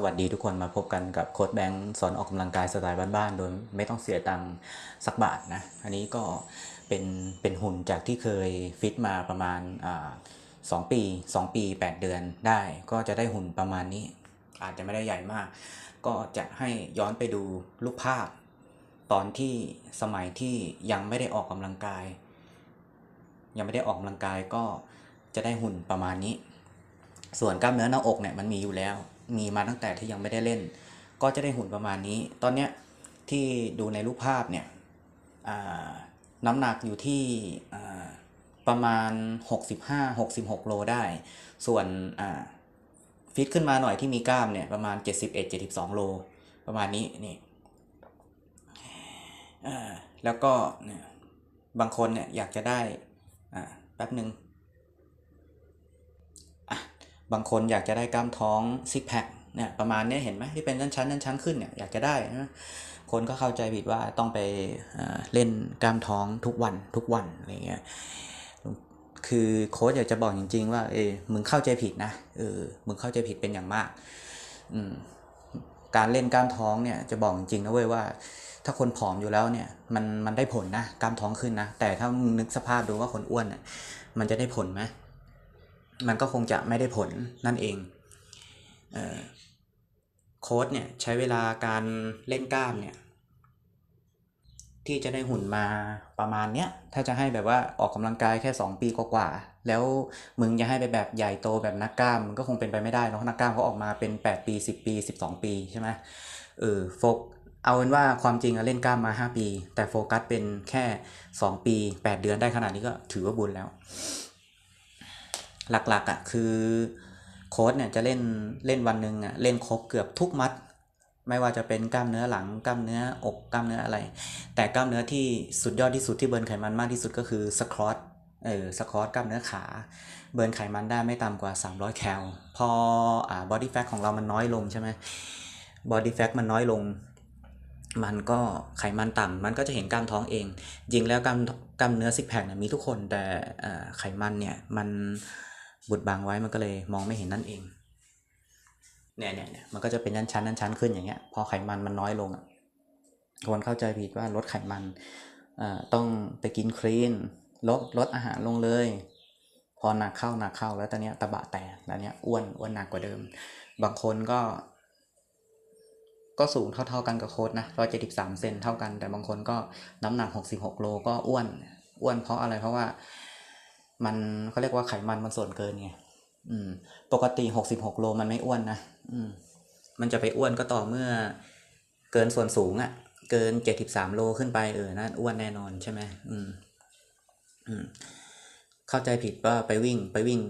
สวัสดีทุกคนมาพบกันกับโค้ดแบงค์สอนออกกำลังกายสไตล์บ้านๆ โดยไม่ต้องเสียตังค์สักบาทนะ อันนี้ก็เป็นเป็นหุ่นจากที่เคยฟิตมาประมาณอ่าสองปี2ปี8เดือนได้ ก็จะได้หุ่นประมาณนี้ อาจจะไม่ได้ใหญ่มาก ก็จะให้ย้อนไปดูรูปภาพ ตอนที่สมัยที่ยังไม่ได้ออกกำลังกาย ยังไม่ได้ออกกำลังกายก็จะได้หุ่นประมาณนี้ ส่วนกล้ามเนื้อหน้าอกเนี่ยมันมีอยู่แล้ว มีมาตั้งแต่ที่ยังไม่ได้เล่น ก็จะได้หุ่นประมาณนี้ ตอนเนี้ยที่ดูในรูปภาพเนี่ยน้ำหนักอยู่ที่ประมาณ 65-66 โลได้ ส่วนฟิตขึ้นมาหน่อยที่มีกล้ามเนี่ยประมาณ 71-72 โล ประมาณนี้นี่แล้วก็บางคนเนี่ยอยากจะได้แป๊บหนึ่ง บางคนอยากจะได้กล้ามท้องซิกแพคเนี่ยประมาณนี้เห็นไหมที่เป็นชั้นชั้นชั้นชั้นขึ้นเนี่ยอยากจะได้นะคนก็เข้าใจผิดว่าต้องไปเล่นกล้ามท้องทุกวันทุกวันอะไรเงี้ยคือโค้ชอยากจะบอกจริง ๆ ว่าเออมึงเข้าใจผิดนะเออมึงเข้าใจผิดเป็นอย่างมากอืมการเล่นกล้ามท้องเนี่ยจะบอกจริงๆนะเว้ยว่า ถ้าคนผอมอยู่แล้วเนี่ยมันมันได้ผลนะกล้ามท้องขึ้นนะแต่ถ้ามึงนึกสภาพดูว่าคนอ้วนน่ะมันจะได้ผลไหม มันก็คงจะไม่ได้ผลนั่นเองเออโค้ดเนี่ยใช้เวลาการเล่นกล้ามเนี่ยที่จะได้หุ่นมาประมาณเนี้ยถ้าจะให้แบบว่าออกกำลังกายแค่ 2 ปีกว่าๆแล้วมึงจะให้ไปแบบใหญ่โตแบบนักกล้ามมันก็คงเป็นไปไม่ได้เนอะนักกล้ามเขาออกมาเป็น 8 ปี 10 ปี 12 ปีใช่ไหมเออโฟกเอาเป็นว่าความจริงอะเล่นกล้ามมา 5 ปี แต่โฟกัสเป็นแค่ 2 ปี 8 เดือนได้ขนาดนี้ก็ถือว่าบุญแล้ว หลักๆอะคือโค้ดเนี่ยจะเล่นเล่นวันหนึ่งอะเล่นครบเกือบทุกมัด ไม่ว่าจะเป็นกล้ามเนื้อหลังกล้ามเนื้ออกกล้ามเนื้ออะไร แต่กล้ามเนื้อที่สุดยอดที่สุดที่เบิร์นไขมันมากที่สุดก็คือสควอตเออสควอตกล้ามเนื้อขา เบิร์นไขมันได้ไม่ต่ำกว่า 300 แคล พออ่าบอดี้แฟทของเรามันน้อยลงใช่ไหมบอดี้แฟทมันน้อยลง มันก็ไขมันต่ำมันก็จะเห็นกล้ามท้องเอง จริงแล้วกล้ามกล้ามเนื้อซิกแพคเนี่ยมีทุกคนแต่อ่อไขมันเนี่ยมัน บดบังไว้มันก็เลยมองไม่เห็นนั่นเองเนี่ยเนี่ยเนี่ยมันก็จะเป็นชั้นชั้นชั้นขึ้นอย่างเงี้ยพอไขมันมันน้อยลงอะคนเข้าใจผิดว่าลดไขมันเอ่อต้องไปกินคลีนลดลดอาหารลงเลย พอหนักเข้าหนักเข้าแล้วตอนเนี้ยตะบะแตกแล้วเนี้ยอ้วนอ้วนหนักกว่าเดิม บางคนก็ ก็สูงเท่า ๆกันกับโค้ดนะร้อยเจ็ดสิบสามเซนเท่ากัน แต่บางคนก็น้ำหนักหกสิบหกโลก็อ้วน อ้วนเพราะอะไรเพราะว่า มันเขาเรียกว่าไขมันมันส่วนเกินไงอืม ปกติหกสิบหกโลมันไม่อ้วนนะอืม มันจะไปอ้วนก็ต่อเมื่อเกินส่วนสูงอะ่ะ เกินเจ็ดสิบสามโลขึ้นไปเออนั่นอ้วนแน่นอนใช่ไหมอืม อืม เข้าใจผิดว่าไปวิ่ง ไปวิ่ง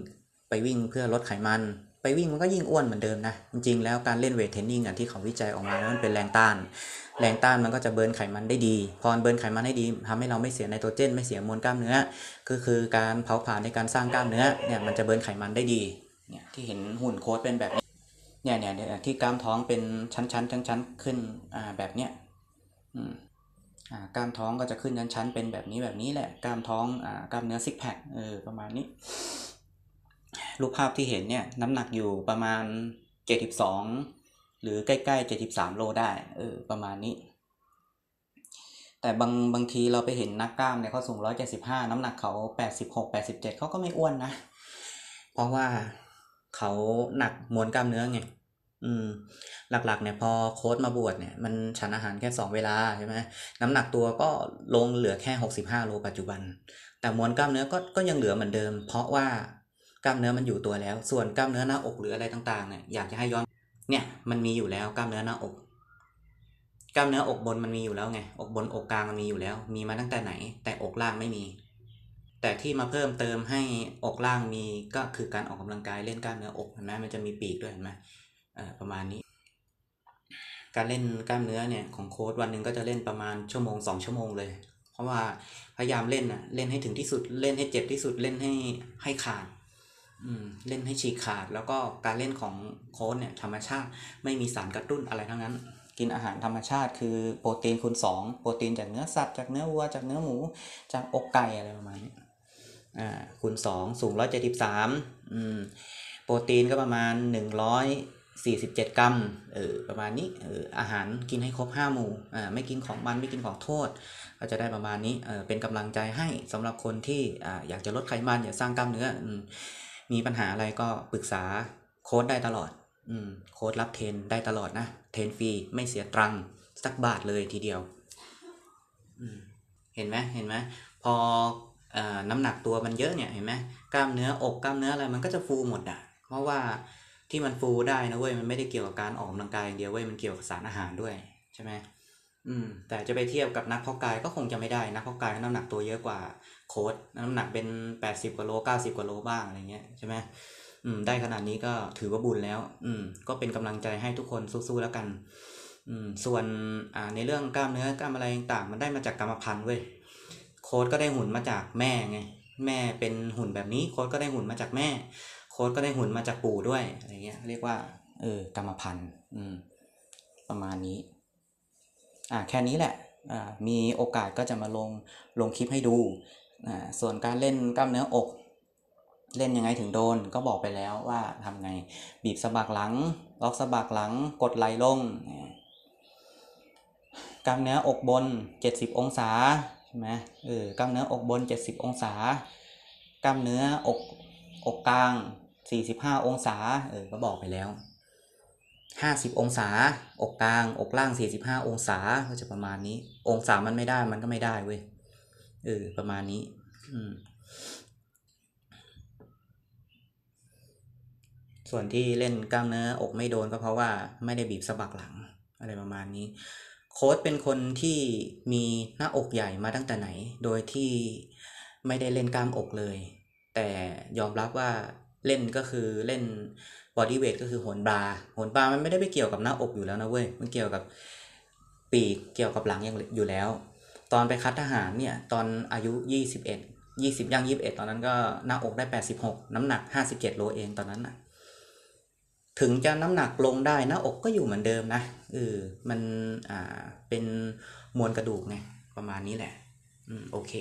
ไปวิ่งเพื่อลดไขมัน ไปวิ่งมันก็ยิ่งอ้วนเหมือนเดิมนะ จริงๆ แล้วการเล่นเวทเทรนนิ่งอะที่เขาวิจัยออกมาแล้วมันเป็นแรงต้าน แรงต้านมันก็จะเบิร์นไขมันได้ดี พอเบิร์นไขมันได้ดีทำให้เราไม่เสียไนโตรเจน ไม่เสียมวลกล้ามเนื้อ ก็คือการเผาผลาญในการสร้างกล้ามเนื้อเนี่ยมันจะเบิร์นไขมันได้ดีเนี่ยที่เห็นหุ่นโค้ดเป็นแบบนี้เนี่ยเนี่ยเนี่ยที่กล้ามท้องเป็นชั้นชั้นชั้นชั้นๆขึ้นอ่าแบบเนี้ยอืมอ่ากล้ามท้องก็จะขึ้นชั้นชั้นๆเป็นแบบนี้แบบนี้แหละกล้ามท้องอ่ากล้ามเนื้อซิกแพคเออประมาณนี้ รูปภาพที่เห็นเนี่ยน้ำหนักอยู่ประมาณ 72 หรือใกล้ๆ 73 โลได้เออประมาณนี้ แต่บางบางทีเราไปเห็นนักกล้ามเนี่ยเขาสูง 175 น้ำหนักเขา 86 87 เขาก็ไม่อ้วนนะ เพราะว่าเขาหนักมวลกล้ามเนื้อไงอืมหลักๆเนี่ยพอโค้ดมาบวชเนี่ยมันฉันอาหารแค่2เวลาใช่ไหมน้ำหนักตัวก็ลงเหลือแค่65โลปัจจุบัน แต่มวลกล้ามเนื้อก็ก็ยังเหลือเหมือนเดิม เพราะว่า กล้ามเนื้อมันอยู่ตัวแล้ว ส่วนกล้ามเนื้อหน้าอกหรืออะไรต่างๆเนี่ยอยากจะให้ย้อนเนี่ยมันมีอยู่แล้วกล้ามเนื้อหน้าอก กล้ามเนื้ออกบนมันมีอยู่แล้วไงอกบนอกกลางมันมีอยู่แล้ว มีมาตั้งแต่ไหน แต่อกล่างไม่มี แต่ที่มาเพิ่มเติมให้อกล่างมีก็คือการออกกำลังกายเล่นกล้ามเนื้ออกเห็นไหมมันจะมีปีกด้วยเห็นไหมประมาณนี้ การเล่นกล้ามเนื้อเนี่ยของโค้ดวันหนึ่งก็จะเล่นประมาณชั่วโมงสองชั่วโมงเลยเพราะว่าพยายามเล่นนะเล่นให้ถึงที่สุดเล่นให้เจ็บที่สุดเล่นให้ให้ขาด เล่นให้ฉีกขาด แล้วก็การเล่นของโค้ดเนี่ยธรรมชาติไม่มีสารกระตุ้นอะไรทั้งนั้น กินอาหารธรรมชาติคือโปรตีนคูณสองโปรตีนจากเนื้อสัตว์จากเนื้อวัวจากเนื้อหมู จากอกไก่อะไรประมาณนี้อ่าคูณสองสูงร้อยเจ็ดสิบสามอืมโปรตีนก็ประมาณหนึ่งร้อย47 กรัมเออประมาณนี้เอออาหารกินให้ครบ5หมู่อ่าไม่กินของมันไม่กินของโทษ ก็จะได้ประมาณนี้เออเป็นกำลังใจให้สำหรับคนที่อ่าอยากจะลดไขมันอยากสร้างกล้ามเนื้ออืม มีปัญหาอะไรก็ปรึกษาโค้ดได้ตลอด อืม โค้ดรับเทนได้ตลอดนะ เทนฟรีไม่เสียตรังสักบาทเลยทีเดียว อืม เห็นไหมเห็นไหมพออ่าน้ำหนักตัวมันเยอะเนี่ยเห็นไหมกล้ามเนื้ออกกล้ามเนื้ออะไรมันก็จะฟูหมดอะ เพราะว่าที่มันฟูได้นะเว้ยมันไม่ได้เกี่ยวกับการออกกำลังกายอย่างเดียวเว้ยมันเกี่ยวกับสารอาหารด้วยใช่ไหม อืม แต่จะไปเทียบกับนักเพาะกายก็คงจะไม่ได้นักเพาะกายน้ำหนักตัวเยอะกว่าโค้ดน้ำหนักเป็นแปดสิบกว่าโลเก้าสิบกว่าโลบ้างอะไรเงี้ยใช่ไหมอืม ได้ขนาดนี้ก็ถือว่าบุญแล้ว อืม ก็เป็นกำลังใจให้ทุกคนสู้ๆแล้วกัน อืม ส่วนอ่าในเรื่องกล้ามเนื้อกล้ามอะไรต่างมันได้มาจากกรรมพันธุ์เว้ยโค้ดก็ได้หุ่นมาจากแม่ไง แม่เป็นหุ่นแบบนี้โค้ดก็ได้หุ่นมาจากแม่ โค้ดก็ได้หุ่นมาจากปู่ด้วยอะไรเงี้ยเรียกว่าเออกรรมพันธุ์ อืม ประมาณนี้ อ่าแค่นี้แหละอ่ามีโอกาสก็จะมาลงลงคลิปให้ดูอ่าส่วนการเล่นกล้ามเนื้ออก เล่นยังไงถึงโดนก็บอกไปแล้วว่าทำไงบีบสะบักหลัง ล็อกสะบักหลังกดไหลลงกล้ามเนื้ออกบน 70 องศาใช่ไหมเออกล้ามเนื้ออกบน 70 องศากล้ามเนื้ออกอกกลาง 45 องศาเออก็บอกไปแล้ว ห้าสิบองศา อกกลาง อกล่างสี่สิบห้าองศา ก็จะประมาณนี้ องศามันไม่ได้ มันก็ไม่ได้เว้ย เออ ประมาณนี้ อืม ส่วนที่เล่นกล้ามเนื้อ อกไม่โดนก็เพราะว่าไม่ได้บีบสะบักหลัง อะไรประมาณนี้ โค้ดเป็นคนที่มีหน้าอกใหญ่มาตั้งแต่ไหน โดยที่ไม่ได้เล่นกล้ามอกเลย แต่ยอมรับว่าเล่นก็คือเล่น บอดี้เวทก็คือโหนบาร์โหนบาร์มันไม่ได้ไปเกี่ยวกับหน้าอกอยู่แล้วนะเว้ย มันเกี่ยวกับปีก เกี่ยวกับหลังอย่างอยู่แล้ว ตอนไปคัดทหารเนี่ย ตอนอายุยี่สิบเอ็ดยี่สิบย่างยี่สิบเอ็ดตอนนั้นก็หน้าอกได้แปดสิบหกน้ำหนักห้าสิบเจ็ดโลเองตอนนั้นนะถึงจะน้ำหนักลงได้หน้าอกก็อยู่เหมือนเดิมนะเออมันอ่าเป็นมวลกระดูกไงประมาณนี้แหละ อืมโอเค